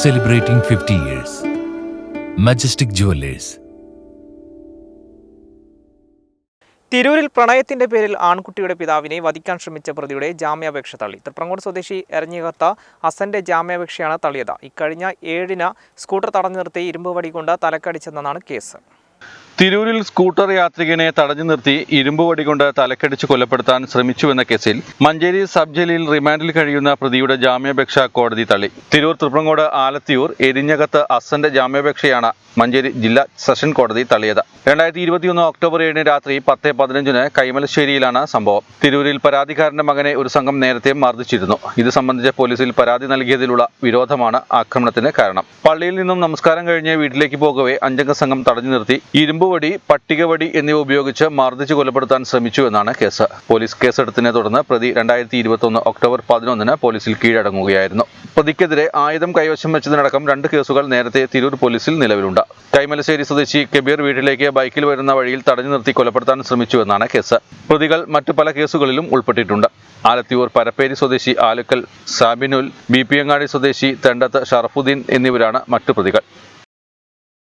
celebrating 50 years. Majestic Jewelers. തിരൂരിൽ പ്രണയത്തിന്റെ പേരിൽ ആൺകുട്ടിയുടെ പിതാവിനെ വധിക്കാൻ ശ്രമിച്ച പ്രതിയുടെ ജാമ്യാപേക്ഷ തള്ളി തൃപ്രങ്ങോട് സ്വദേശി എരഞ്ഞികത്ത അസന്റെ ജാമ്യാപേക്ഷയാണ് തള്ളിയത് ഇക്കഴിഞ്ഞ ഏഴിന് സ്കൂട്ടർ തടഞ്ഞു നിർത്തി ഇരുമ്പ് വടി കൊണ്ട് തലക്കടിച്ചെന്നാണ് കേസ് തിരൂരിൽ സ്കൂട്ടർ യാത്രികനെ തടഞ്ഞു നിർത്തി ഇരുമ്പ് വടി കൊണ്ട് തലക്കടിച്ച് കൊലപ്പെടുത്താൻ ശ്രമിച്ചുവെന്ന കേസിൽ മഞ്ചേരി സബ് ജയിലിൽ റിമാൻഡിൽ കഴിയുന്ന പ്രതിയുടെ ജാമ്യാപേക്ഷ കോടതി തള്ളി. തിരൂർ തൃപ്രങ്ങോട് ആലത്തിയൂർ എരിഞ്ഞകത്ത് അസന്റെ ജാമ്യാപേക്ഷയാണ് മഞ്ചേരി ജില്ലാ സെഷൻ കോടതി തള്ളിയത്. രണ്ടായിരത്തി ഇരുപത്തിയൊന്ന് ഒക്ടോബർ ഏഴിന് രാത്രി പത്ത് പതിനഞ്ചിന് കൈമലശ്ശേരിയിലാണ് സംഭവം. തിരൂരിൽ പരാതിക്കാരന്റെ മകനെ ഒരു സംഘം നേരത്തെ മർദ്ദിച്ചിരുന്നു. ഇത് സംബന്ധിച്ച് പോലീസിൽ പരാതി നൽകിയതിലുള്ള വിരോധമാണ് ആക്രമണത്തിന് കാരണം. പള്ളിയിൽ നിന്നും നമസ്കാരം കഴിഞ്ഞ് വീട്ടിലേക്ക് പോകവേ അഞ്ചംഗ സംഘം തടഞ്ഞു നിർത്തി. ഇരുമ്പുവടി പട്ടികവടി എന്നിവ ഉപയോഗിച്ച് മർദ്ദിച്ച് കൊലപ്പെടുത്താൻ ശ്രമിച്ചു എന്നാണ് കേസ്. പോലീസ് കേസെടുത്തതിനെ തുടർന്ന് പ്രതി രണ്ടായിരത്തി ഇരുപത്തൊന്ന് ഒക്ടോബർ പതിനൊന്നിന് പോലീസിൽ കീഴടങ്ങുകയായിരുന്നു. പ്രതിക്കെതിരെ ആയുധം കൈവശം വെച്ചതിനടക്കം രണ്ട് കേസുകൾ നേരത്തെ തിരൂർ പോലീസിൽ നിലവിലുണ്ട്. കൈമലശ്ശേരി സ്വദേശി കബീർ വീട്ടിലേക്ക് ബൈക്കിൽ വരുന്ന വഴിയിൽ തടഞ്ഞു നിർത്തി കൊലപ്പെടുത്താൻ ശ്രമിച്ചു എന്നാണ് കേസ്. പ്രതികൾ മറ്റു പല കേസുകളിലും ഉൾപ്പെട്ടിട്ടുണ്ട്. ആലത്തിയൂർ പരപ്പേരി സ്വദേശി ആലുക്കൽ സാബിനുൽ ബി സ്വദേശി തെണ്ടത്ത് ഷറഫുദ്ദീൻ എന്നിവരാണ് മറ്റു പ്രതികൾ.